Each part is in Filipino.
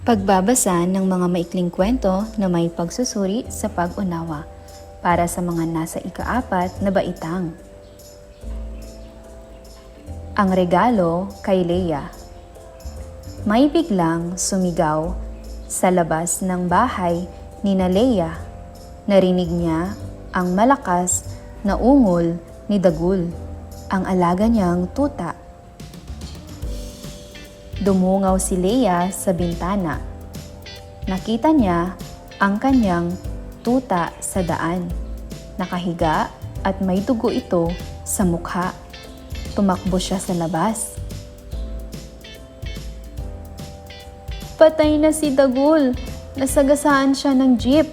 Pagbabasa ng mga maikling kwento na may pagsusuri sa pag-unawa para sa mga nasa ikaapat na baitang. Ang regalo kay Leia May biglang sumigaw sa labas ng bahay ni na Leia. Narinig niya ang malakas na ungol ni Dagul, ang alaga niyang tuta. Dumungaw si Leia sa bintana. Nakita niya ang kanyang tuta sa daan. Nakahiga at may dugo ito sa mukha. Tumakbo siya sa labas. Patay na si Dagul. Nasagasaan siya ng jeep.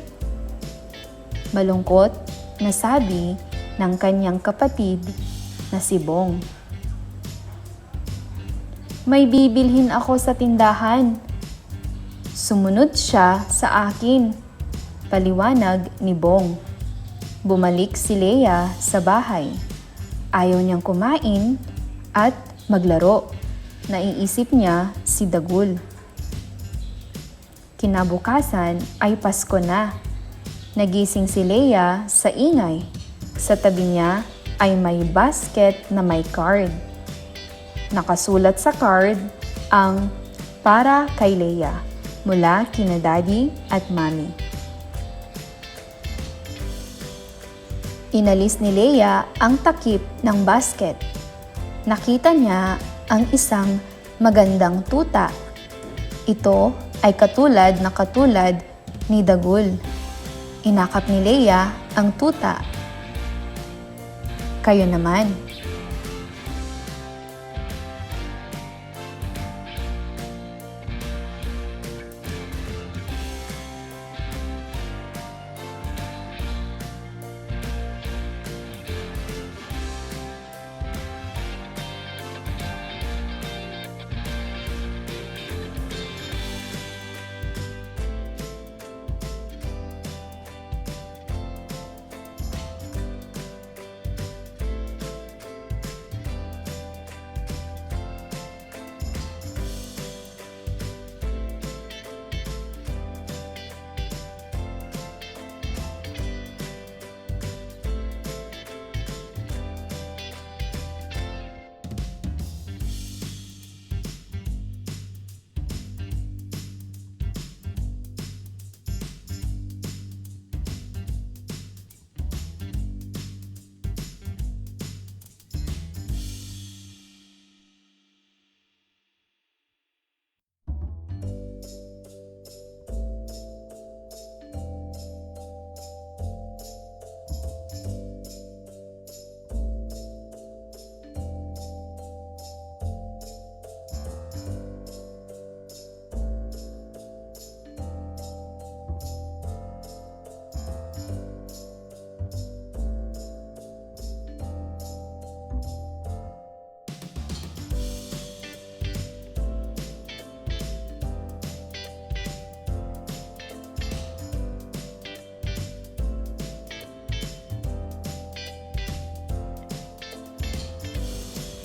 Malungkot na sabi ng kanyang kapatid na si Bong. May bibilhin ako sa tindahan. Sumunod siya sa akin. Paliwanag ni Bong. Bumalik si Leia sa bahay. Ayaw niyang kumain at maglaro. Naiisip niya si Dagul. Kinabukasan ay Pasko na. Nagising si Leia sa ingay. Sa tabi niya ay may basket na may card. Nakasulat sa card ang para kay Leia mula kina daddy at mommy. Inalis ni Leia ang takip ng basket. Nakita niya ang isang magandang tuta. Ito ay katulad na katulad ni Dagul. Inakap ni Leia ang tuta. Kayo naman.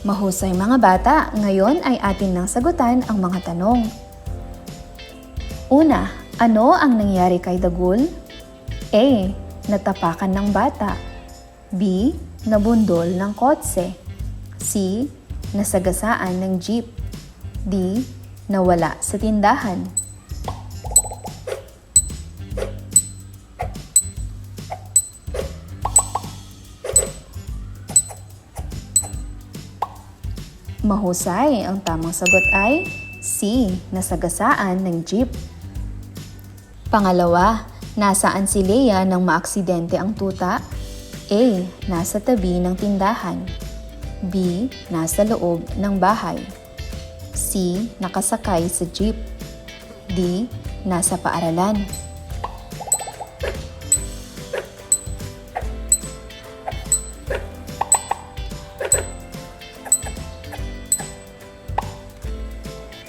Mahusay mga bata, ngayon ay atin nang sagutan ang mga tanong. Una, ano ang nangyari kay Dagul? A. Natapakan ng bata. B. Nabundol ng kotse. C. Nasagasaan ng jeep. D. Nawala sa tindahan. Mahusay, ang tamang sagot ay C. Nasagasaan ng jeep. Pangalawa, nasaan si Leia nang maaksidente ang tuta? A. Nasa tabi ng tindahan. B. Nasa loob ng bahay. C. Nakasakay sa jeep. D. Nasa paaralan.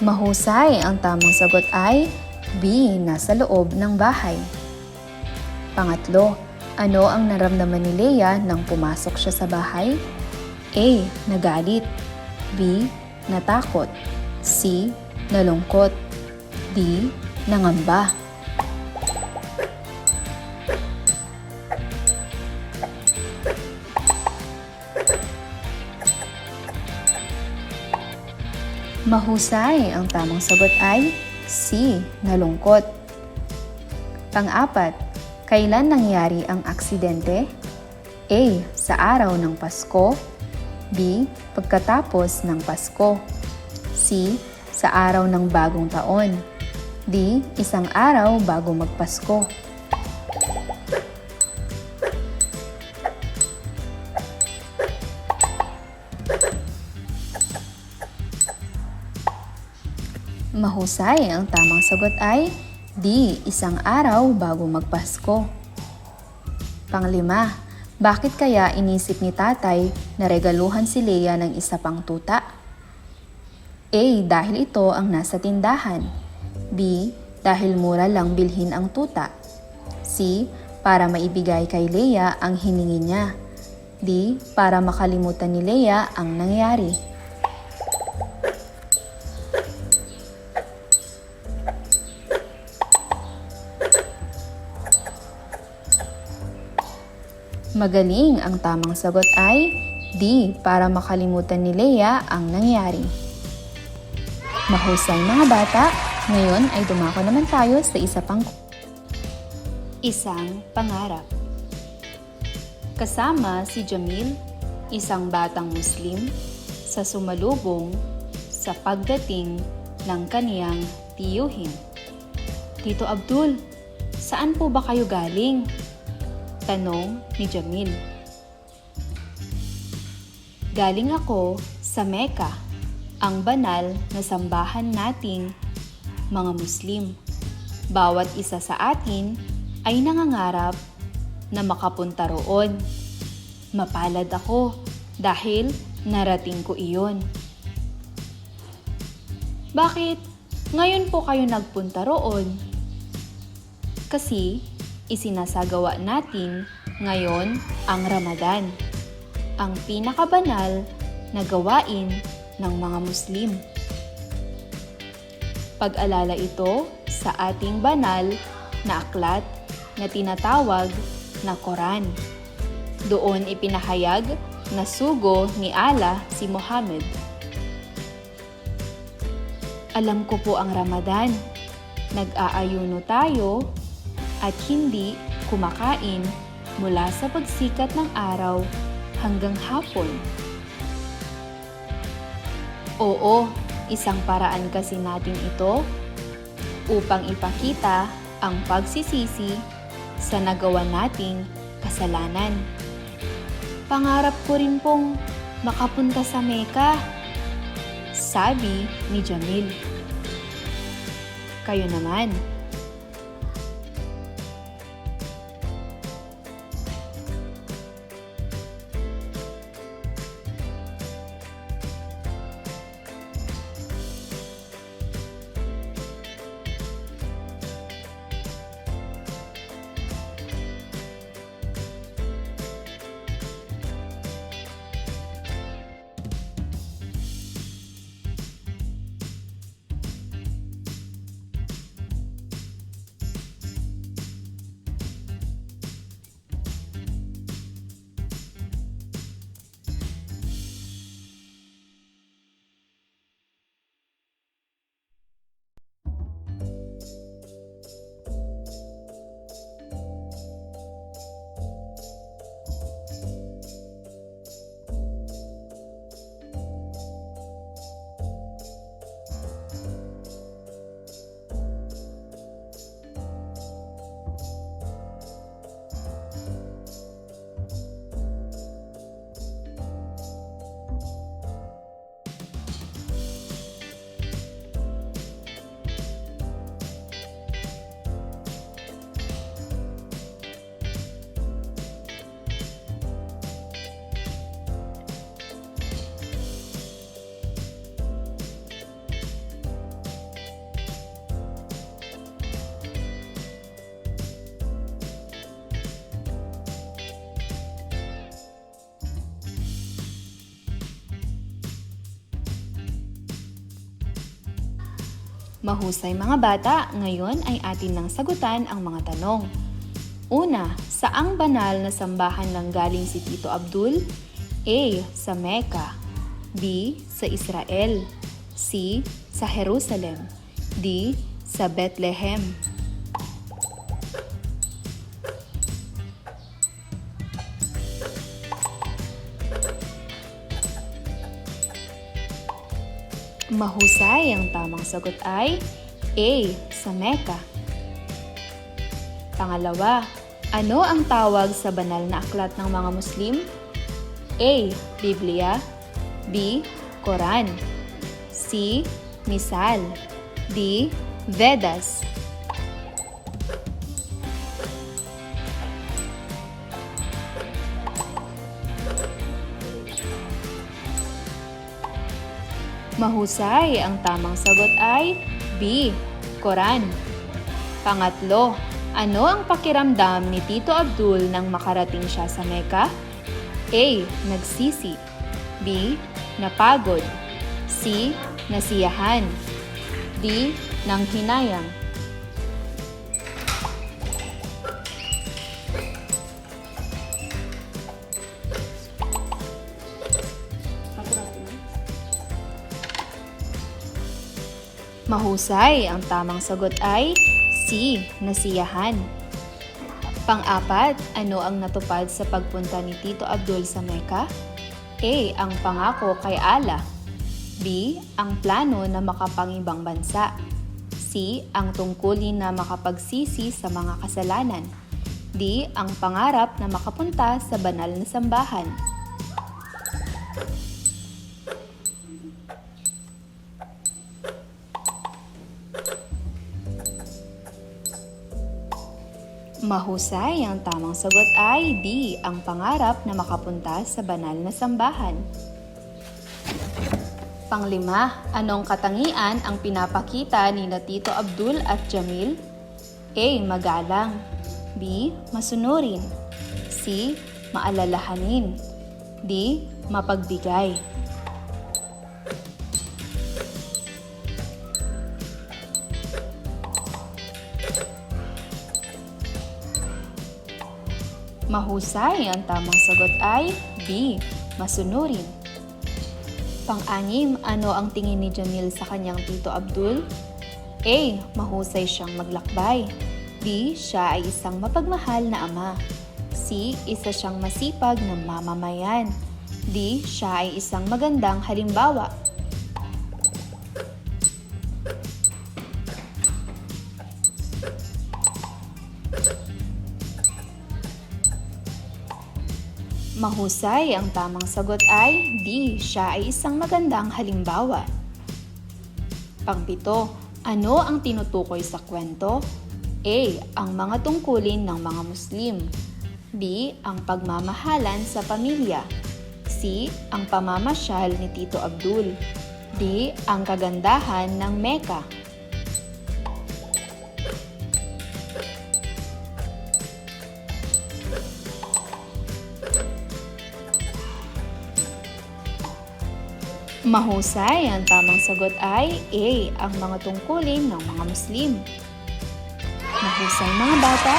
Mahusay, ang tamang sagot ay B. Nasa loob ng bahay. Pangatlo, ano ang naramdaman ni Leia nang pumasok siya sa bahay? A. Nagalit B. Natakot C. Nalungkot D. nangamba. Mahusay, ang tamang sagot ay C. Nalungkot. Pang-apat, kailan nangyari ang aksidente? A. Sa araw ng Pasko. B. Pagkatapos ng Pasko. C. Sa araw ng bagong taon. D. Isang araw bago magpasko. Mahusay, ang tamang sagot ay D. Isang araw bago magpasko. Panglima, bakit kaya inisip ni tatay na regaluhan si Leia ng isa pang tuta? A. Dahil ito ang nasa tindahan. B. Dahil mura lang bilhin ang tuta. C. Para maibigay kay Leia ang hiningi niya. D. Para makalimutan ni Leia ang nangyari. Magaling, ang tamang sagot ay D. Para makalimutan ni Leia ang nangyari. Mahusay mga bata, ngayon ay dumako naman tayo sa isa pang Isang pangarap. Kasama si Jamil, isang batang Muslim, sa sumalubong sa pagdating ng kaniyang tiyuhin. Tito Abdul, saan po ba kayo galing? Tanong ni Jamil. Galing ako sa Mecca, ang banal na sambahan nating mga Muslim. Bawat isa sa atin ay nangangarap na makapunta roon. Mapalad ako dahil narating ko iyon. Bakit ngayon po kayo nagpunta roon? Kasi isinasagawa natin ngayon ang Ramadan, ang pinakabanal na gawain ng mga Muslim. Pag-alala ito sa ating banal na aklat na tinatawag na Quran. Doon ipinahayag na sugo ni Allah si Muhammad. Alam ko po ang Ramadan. Nag-aayuno tayo at hindi kumakain mula sa pagsikat ng araw hanggang hapon. Oo, isang paraan kasi natin ito upang ipakita ang pagsisisi sa nagawa nating kasalanan. Pangarap ko rin pong makapunta sa Mecca, sabi ni Jamil. Kayo naman, Mahusay mga bata, ngayon ay atin nang sagutan ang mga tanong. Una, saang banal na sambahan nang galing si Tito Abdul? A. Sa Mecca B. Sa Israel C. Sa Jerusalem D. Sa Bethlehem Mahusay ang tamang sagot ay A. Sa Mecca. Pangalawa, ano ang tawag sa banal na aklat ng mga Muslim? A. Biblia B. Quran C. Misal D. Vedas Mahusay, ang tamang sagot ay B. Quran. Pangatlo, ano ang pakiramdam ni Tito Abdul nang makarating siya sa Mecca? A. Nagsisi B. Napagod C. Nasiyahan D. Nanghinayang Mahusay, ang tamang sagot ay C. Nasiyahan. Pang-apat, ano ang natupad sa pagpunta ni Tito Abdul sa Mecca? A. Ang pangako kay Allah. B. Ang plano na makapangibang bansa. C. Ang tungkulin na makapagsisi sa mga kasalanan. D. Ang pangarap na makapunta sa banal na sambahan. Mahusay, ang tamang sagot ay D. Ang pangarap na makapunta sa banal na sambahan. Panglima, anong katangian ang pinapakita ni na Tito Abdul at Jamil? A. Magalang B. Masunurin C. Maalalahanin D. Mapagbigay Mahusay, ang tamang sagot ay B. Masunurin. Pang-anim, ano ang tingin ni Jamil sa kanyang Tito Abdul? A. Mahusay siyang maglakbay. B. Siya ay isang mapagmahal na ama. C. Isa siyang masipag na mamamayan. D. Siya ay isang magandang halimbawa. Mahusay, ang tamang sagot ay D. Siya ay isang magandang halimbawa. Pangpito, ano ang tinutukoy sa kwento? A. Ang mga tungkulin ng mga Muslim. B. Ang pagmamahalan sa pamilya. C. Ang pamamasyal ni Tito Abdul. D. Ang kagandahan ng Mecca. Mahusay, ang tamang sagot ay A. Ang mga tungkulin ng mga Muslim. Mahusay mga bata,